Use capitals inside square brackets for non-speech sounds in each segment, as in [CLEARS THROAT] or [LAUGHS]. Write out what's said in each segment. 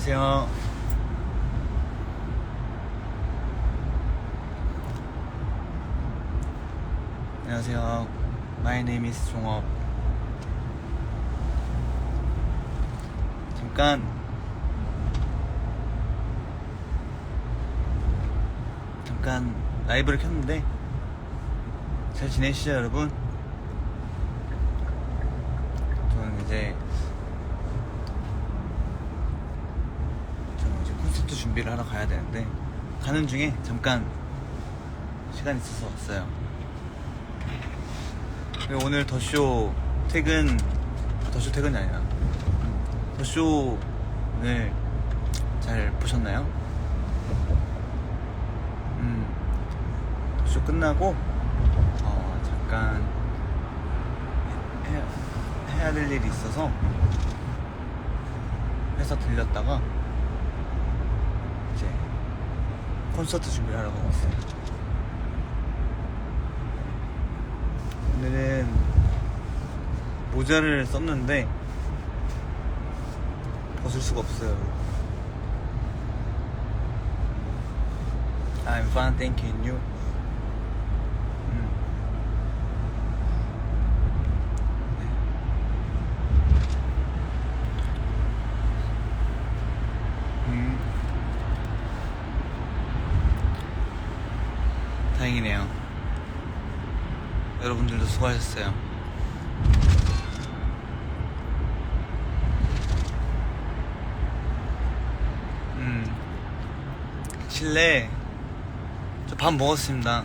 안녕하세요. 안녕하세요. My name is 종업. 잠깐 잠깐 라이브를 켰는데 잘 지내시죠 여러분? 저는 이제 저는 이제 콘서트 준비를 하러 가야 되는데 가는 중에 잠깐 시간 있어서 왔어요. 오늘 더쇼 퇴근 아, 더쇼 퇴근이 아니라 음, 더쇼를 잘 보셨나요? 음, 더쇼 끝나고 어, 잠깐 해, 해야 될 일이 있어서 회사 들렸다가 이제 콘서트 준비를 하러 가고 있어요. 오늘은 모자를 썼는데 벗을 수가 없어요. I'm fine, thank you. and you? 음. 네. 음. 다행이네요. 여러분들도 수고하셨어요. 음, 실내 저밥 먹었습니다.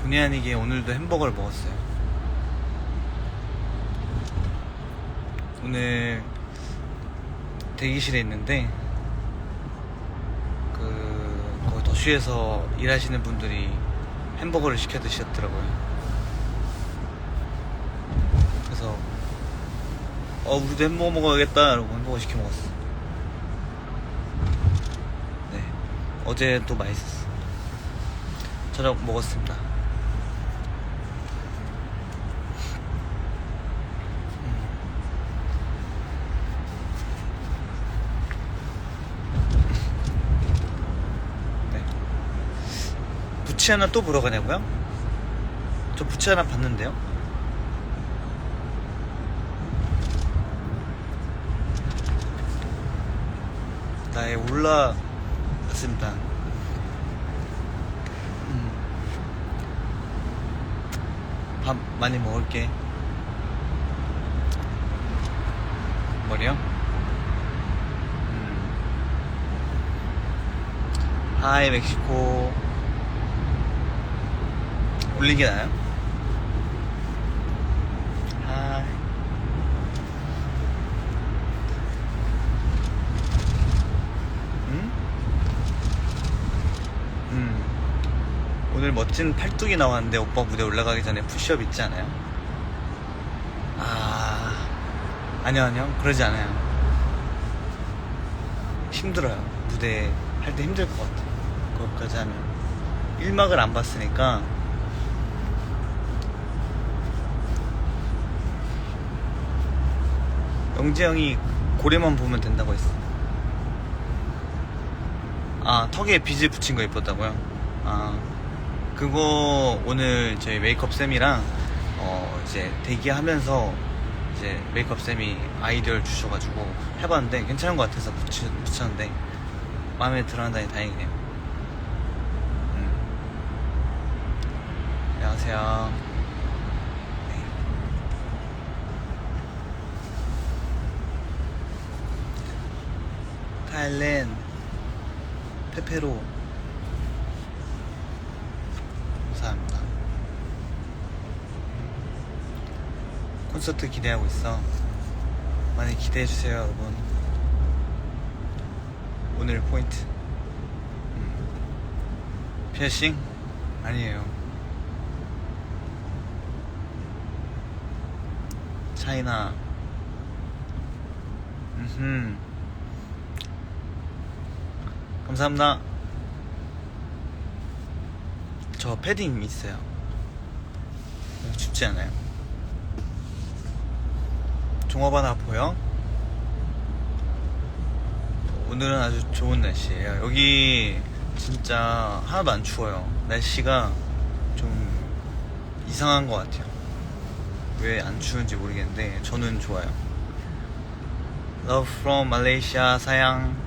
본의 아니게 오늘도 햄버거를 먹었어요. 오늘 대기실에 있는데 더슈에서 일하시는 분들이 햄버거를 시켜 드셨더라고요. 그래서 어 우리도 햄버거 먹어야겠다 이러고 햄버거 시켜 먹었어. 네 어제 또 맛있었어. 저녁 먹었습니다. 네. 부치 하나 또 보러 가냐고요? 저 부치 하나 봤는데요? 나의 올라갔습니다. 음. 밥 많이 먹을게. 머리요? 음. 하이 멕시코 울리게 나요? 하이 응? 음. 오늘 멋진 팔뚝이 나왔는데 오빠 무대 올라가기 전에 푸시업 있지 않아요? 아. 아니요 아니요. 그러지 않아요. 힘들어요. 무대 할 때 힘들 것 같아 그것까지 하면. 1막을 안 봤으니까 영재 형이 고래만 보면 된다고 했어 아 턱에 비즈 붙인 거 예뻤다고요? 아 그거 오늘 저희 메이크업 쌤이랑 어 이제 대기하면서 이제 메이크업 쌤이 아이디어를 주셔가지고 해봤는데 괜찮은 것 같아서 붙이, 붙였는데 마음에 들어 한다니 다행이네요. 음. 안녕하세요. 네. 타일랜드 페페로 감사합니다. 콘서트 기대하고 있어. 많이 기대해주세요, 여러분. 오늘 포인트. 음. 피어싱? 아니에요. 차이나. 음흠. 감사합니다. 저 패딩 있어요. 춥지 않아요? 종업 하나 보여? 오늘은 아주 좋은 날씨예요. 여기 진짜 하나도 안 추워요. 날씨가 좀 이상한 것 같아요. 왜 안 추운지 모르겠는데 저는 좋아요. Love from Malaysia 사양.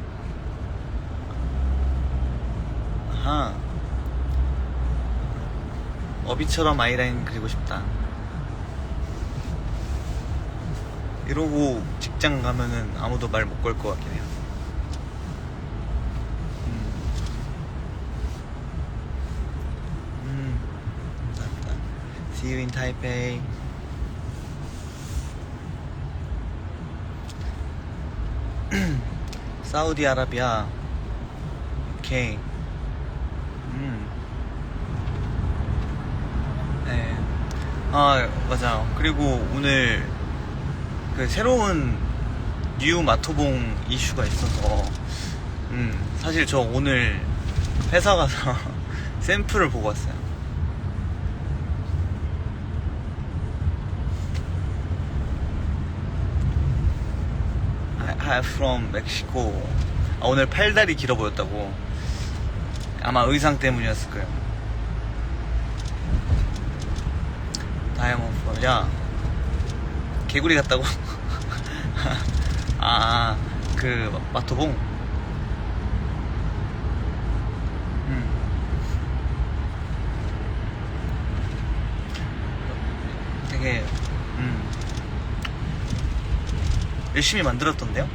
아하. 어비처럼 아이라인 그리고 싶다. 이러고 직장 가면은 아무도 말 못 걸 것 같긴 해요. 음. 음, 감사합니다. See you in Taipei. [CLEARS THROAT] 사우디아라비아. 오케이. 음. 네. 아, 맞아. 그리고 오늘 그 새로운 뉴 마토봉 이슈가 있어서, 음, 사실 저 오늘 회사 가서 [LAUGHS] 샘플을 보고 왔어요. Hi from Mexico. 아, 오늘 팔다리 길어 보였다고. 아마 의상 때문이었을 거예요. 다이아몬드 펄. 야, 개구리 같다고? [LAUGHS] 아, 그, 마- 마토봉? 음. 되게, 음. 열심히 만들었던데요?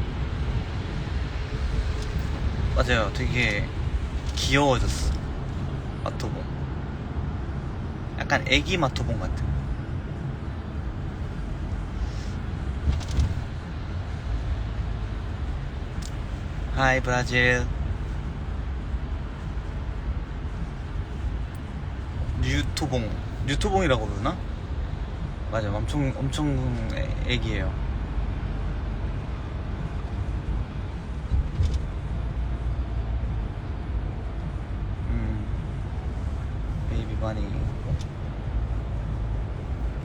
맞아요. 되게 귀여워졌어. 마토봉. 약간 애기 마토봉 같은. 하이 브라질. 뉴토봉. 뉴토봉이라고 그러나? 맞아. 엄청 엄청 애- 애기예요. 음. 베이비 바니.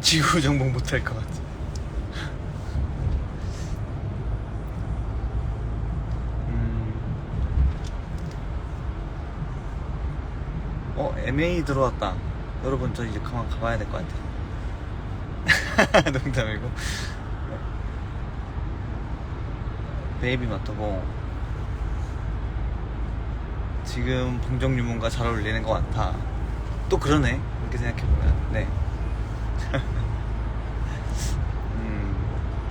지구 정복 못할 것 같아. 음. 어, MA 들어왔다. 여러분, 저 이제 그만 가봐야 될 것 같아요. [LAUGHS] 농담이고. 베이비 마토봉. 지금 봉정유문과 잘 어울리는 것 같아. 또 그러네. 이렇게 생각해보면. 네. [LAUGHS] 음,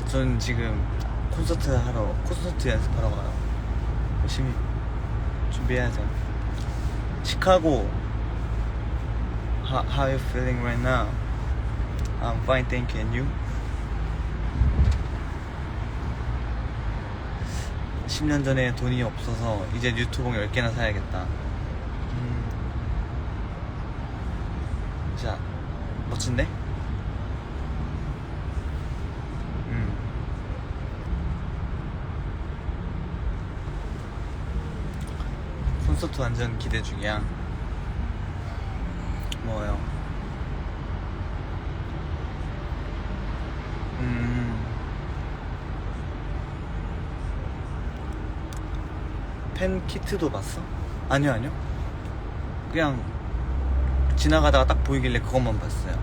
전 지금 콘서트 하러, 콘서트 연습하러 가요. 열심히 준비해야죠. 시카고. How, how are you feeling right now? I'm fine, thank you. And you? 10년 전에 돈이 없어서 이제 유튜브 10개나 사야겠다. 음. 자, 멋진데? 음. 콘서트 완전 기대 중이야. 음. 팬 키트도 봤어? 아니요, 아니요. 그냥 지나가다가 딱 보이길래 그것만 봤어요.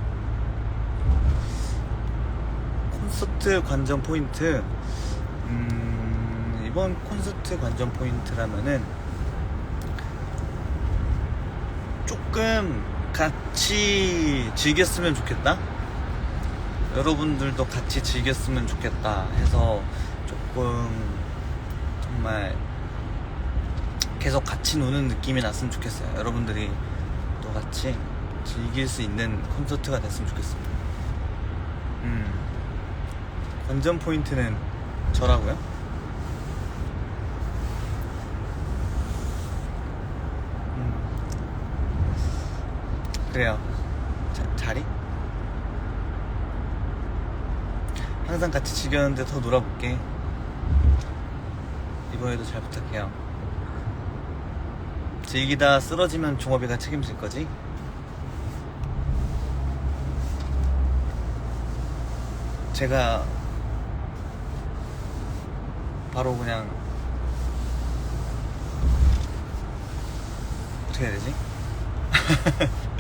콘서트 관전 포인트. 음, 이번 콘서트 관전 포인트라면은 조금 같이 즐겼으면 좋겠다. 여러분들도 같이 즐겼으면 좋겠다 해서 조금 정말 계속 같이 노는 느낌이 났으면 좋겠어요. 여러분들이 또 같이 즐길 수 있는 콘서트가 됐으면 좋겠습니다. 음. 관전 포인트는 저라고요? 그래요. 자, 자리? 항상 같이 즐겼는데 더 놀아볼게. 이번에도 잘 부탁해요. 즐기다 쓰러지면 종업이가 책임질 거지? 제가 바로 그냥 어떻게 해야 되지? [LAUGHS]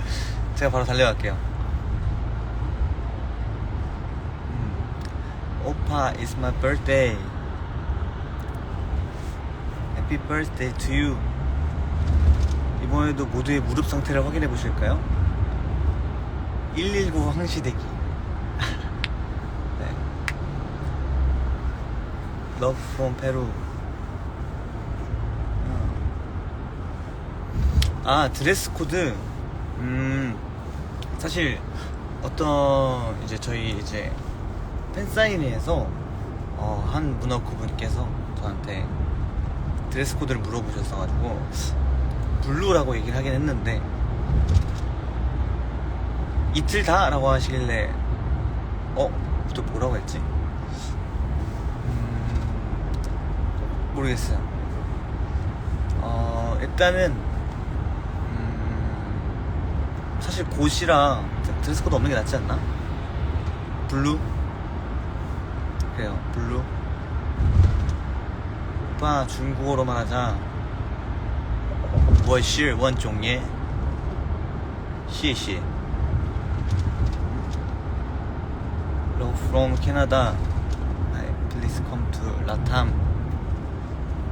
제가 바로 달려갈게요. 음. 오빠, it's my birthday. Happy birthday to you. 이번에도 모두의 무릎 상태를 확인해 보실까요? 119 항시대기. 네. Love from Peru. 아 드레스 코드 음 사실 어떤 이제 저희 이제 팬사인회에서 어, 한 문어크 분께서 저한테 드레스 코드를 물어보셨어가지고 블루라고 얘기를 하긴 했는데 이틀 다라고 하시길래 어? 또 뭐라고 했지? 음, 모르겠어요. 어, 일단은 음, 사실 곳이랑 드레스코드 없는 게 낫지 않나? 블루? 그래요 블루 오빠 중국어로만 하자 워실 원종예 시시 Hello from Canada Please come to 라탐.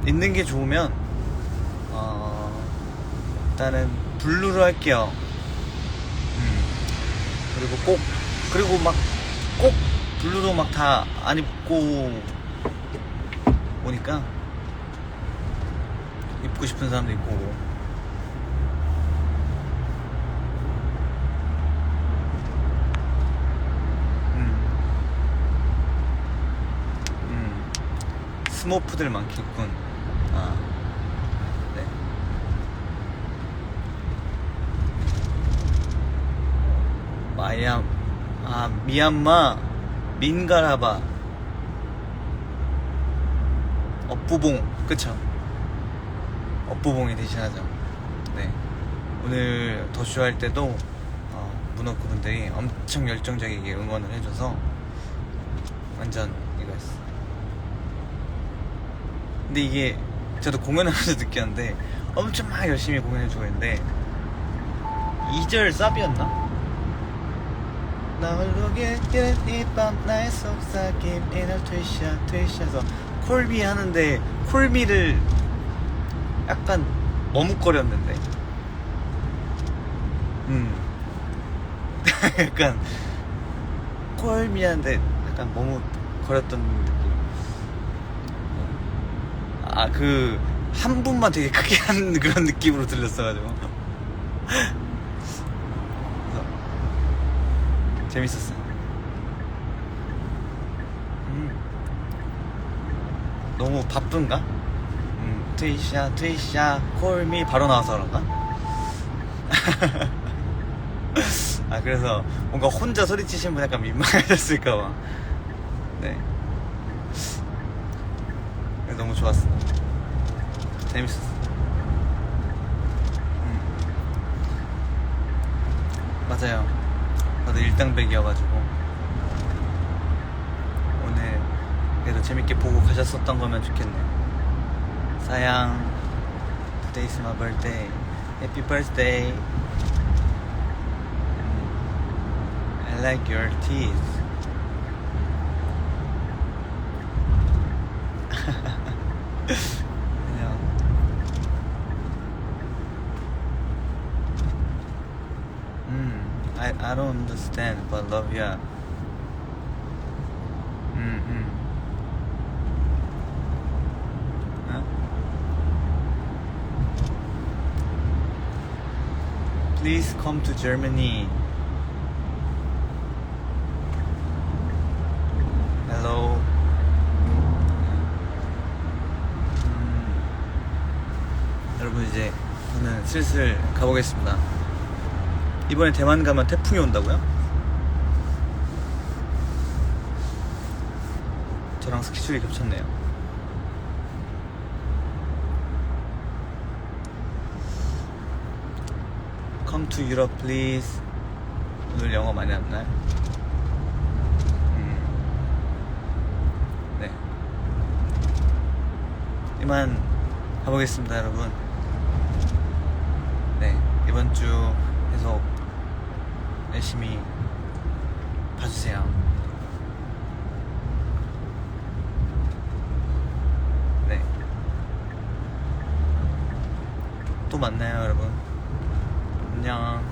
있는 게 좋으면 어, 일단은 블루로 할게요 음, 그리고 꼭 그리고 막 꼭 블루로 막 다 안 입고 오니까 입고 싶은 사람도 있고. 음. 음. 스모프들 많겠군. 아, 네. 마얌, 아, 미얀마, 민가라바, 업부봉, 그쵸? 업부봉이 대신하죠. 네. 오늘 더쇼 할 때도, 어, 문어크 분들이 엄청 열정적이게 응원을 해줘서, 완전 이거였어. 근데 이게 저도 공연하면서 느꼈는데 엄청 막 열심히 공연해주고 있는데 2절 쌉이었나? 나 홀로게 이밤. 나의 속삭임. 이날 퇴샤 퇴샤서 콜미 하는데 콜미를 약간 머뭇거렸는데. 음. [LAUGHS] 약간 콜미 하는데 약간 머뭇거렸던 느낌. 아그 한 분만 되게 크게 하는 그런 느낌으로 들렸어가지고 그래서 재밌었어요. 음. 너무 바쁜가? 음, 트위샤 트위샤 콜미 바로 나와서 그런가? [LAUGHS] 아 그래서 뭔가 혼자 소리치신 분 약간 민망하셨을까봐 네 너무 좋았어 재밌었어 음. 맞아요 나도 일당백이어가지고 오늘 그래도 재밌게 보고 가셨었던 거면 좋겠네요 사양 Today's my birthday Happy birthday 음, I like your teeth 그냥 음, I I don't understand, but love ya. 음, 음. 어? Please come to Germany. Hello. 음, 여러분 이제 저는 슬슬 가보겠습니다. 이번에 대만 가면 태풍이 온다고요? 저랑 스케줄이 겹쳤네요. Come to Europe. 오늘 영어 많이 왔나요? 음. 네. 이만 가보겠습니다, 여러분. 네 이번 주 열심히 봐주세요. 네. 또 만나요, 여러분. 안녕.